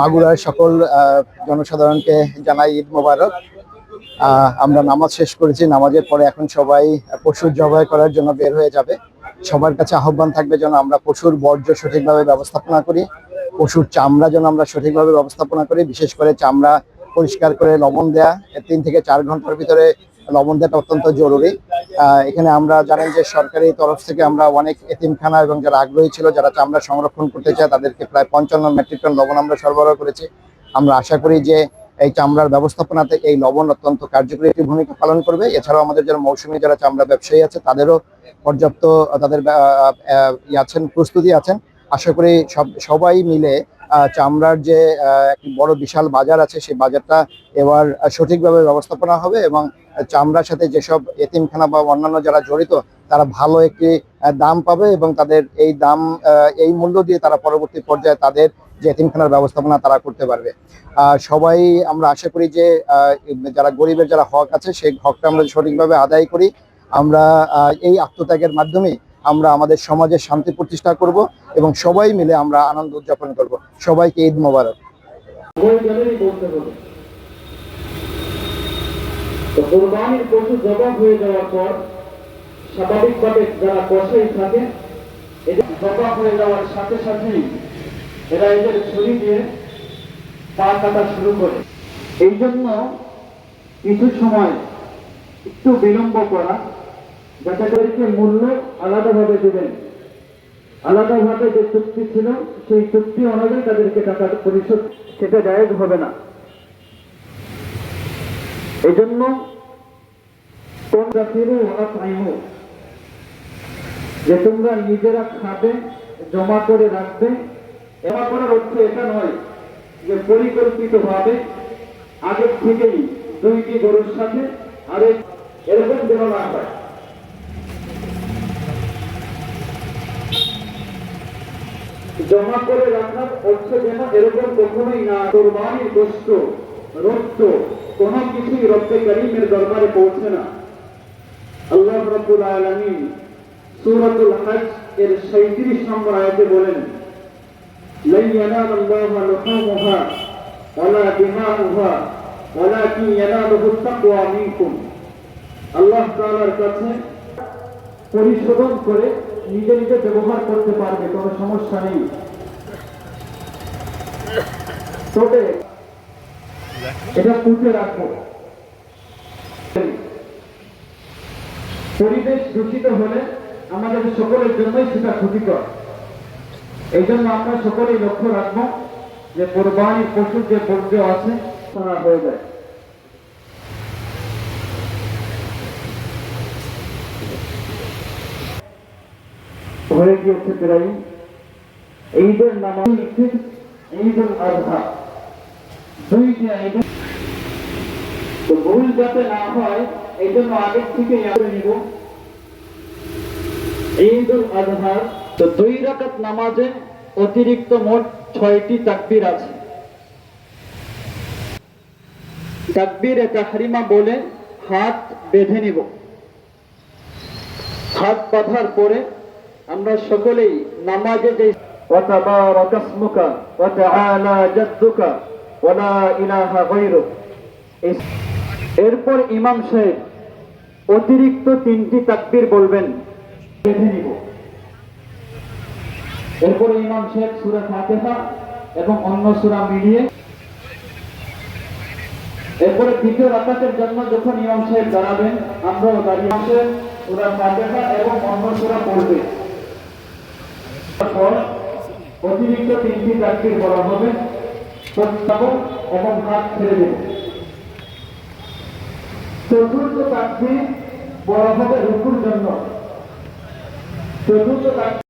মাগুরার সকল জনসাধারণকে জানাই ঈদ মোবারক। আমরা নামাজ শেষ করেছি, নামাজের পরে এখন সবাই পশুর জবাই করার জন্য বের হয়ে যাবে। সবার কাছে আহ্বান থাকবে যেন আমরা পশুর বর্জ্য সঠিকভাবে ব্যবস্থাপনা করি, পশুর চামড়া যেন আমরা সঠিকভাবে ব্যবস্থাপনা করি, বিশেষ করে চামড়া পরিষ্কার করে লবণ দেয়া তিন থেকে চার ঘণ্টার ভিতরে লবণ দেওয়াটা অত্যন্ত জরুরি। এখানে আমরা জানেন যে সরকারি তরফ থেকে আমরা অনেক এতিমখানা এবং যারা আগ্রহী ছিল যারা চামড়া সংরক্ষণ করতে চায় তাদেরকে প্রায় পঞ্চান্ন মেট্রিক টন লবণ আমরা সরবরাহ করেছি। আমরা আশা করি যে এই চামড়ার ব্যবস্থাপনাতে এই লবণ অত্যন্ত কার্যকরী একটি ভূমিকা পালন করবে। এছাড়াও আমাদের যারা মৌসুমী যারা চামড়া ব্যবসায়ী আছে তাদেরও পর্যাপ্ত তাদের আহ, আহ, ই আছেন প্রস্তুতি আছেন। আশা করি সব, সবাই মিলে চামড়ার যে একটি বড় বিশাল বাজার আছে, সেই বাজারটা এবার সঠিকভাবে ব্যবস্থাপনা হবে এবং চামড়ার সাথে যেসব এতিমখানা বা অন্যান্য যারা জড়িত, তারা ভালো একটি দাম পাবে এবং তাদের এই দাম এই মূল্য দিয়ে তারা পরবর্তী পর্যায়ে তাদের যে এতিমখানার ব্যবস্থাপনা তারা করতে পারবে। সবাই আমরা আশা করি যে যারা গরিবের যারা হক আছে, সেই হকটা আমরা সঠিকভাবে আদায় করি। আমরা এই আত্মত্যাগের মাধ্যমে আমরা আমাদের সমাজে শান্তি প্রতিষ্ঠা করব এবং সবাই মিলে আমরা আনন্দ উদযাপন করব। সবাইকে ঈদ মোবারক। কোরবানির পশু জবাব হয়ে যাওয়ার পর স্বাভাবিকভাবে যারা কষাই থাকে, এদের জবাব হয়ে যাওয়ার সাথে সাথেই এরা এদের ছুরি দিয়ে পা কাটা শুরু করে। এই জন্য কিছু সময় একটু বিলম্ব করা যাতে তাদেরকে মূল্য আলাদাভাবে দেবেন। আলাদাভাবে যে চুক্তি ছিল, সেই চুক্তি অনুযায়ী তাদেরকে টাকা পরিশোধ সেটা জায়েজ হবে না। এই জন্য তোমরা ফিরু ওরা পাইমু যে তোমরা নিজেরা খাবে, জমা করে রাখবে, জমা করার অর্থ এটা নয় যে পরিকল্পিত ভাবে আগে থেকেই দুইটি গরুর সাথে আরেক এরকম যেন না হয়। জমা করে রাখার অর্থ যেন এরকম কখনোই না কোরবানির গোস্ত রক্ত কোনো কিছুই রব্বে করিমের দরবারে পৌঁছে না আল্লাহ রব্বুল আলামিন সূরাতুল হজ এর 37 নম্বর আয়াতে বলেন لن ينال الله لحومها ولا دماؤها ولكن يناله التقوى منكم আল্লাহ তাআলার কাছে পরিশোধন করে নিজে নিজে ব্যবহার করতে পারবে, কোনো সমস্যা নেই। এটা পুঁতে রাখব। পরিবেশ দূষিত হলে আমাদের সকলের জন্যই সেটা ক্ষতিকর। এই জন্য আমরা সকলেই লক্ষ্য রাখব যে কোরবানির পশুর যে বর্জ্য আছে, তারা হয়ে যায়। হয়ে গিয়েছে প্রায়। ঈদের নাম ঈদ আজহা ঈদ তো ভুল যাতে না হয়, এই জন্য আগের থেকে নিব। আজহার তো দুই নামাজে অতিরিক্ত মোট ছয়টি তাকবীর আছে। তাকবীরে তাহরিমা বলে হাত বেঁধে নিব। হাত বাঁধার পরে আমরা সকলেই নামাজে যে وتبارك اسمك وتعالى جدك ولا إله غيرك এই- এরপর ইমাম সাহেব অতিরিক্ত তিনটি তাকবীর বলবেন বেঁধে নিব এরপর ইমাম সাহেব সূরা ফাতিহা এবং অন্য সূরা মিলিয়ে এরপরে দ্বিতীয় রাকাতের জন্য যখন ইমাম সাহেব দাঁড়াবেন আমরাও দাঁড়িয়ে আসে সূরা ফাতিহা এবং অন্য সূরা পড়বে তারপর অতিরিক্ত তিনটি তাকবীর বলা হবে, প্রস্তাবক এবং হাত ছেড়ে দেব। চতুর্থ চাকরি বলা হবে রুকুর জন্য। চতুর্থ তাকবীর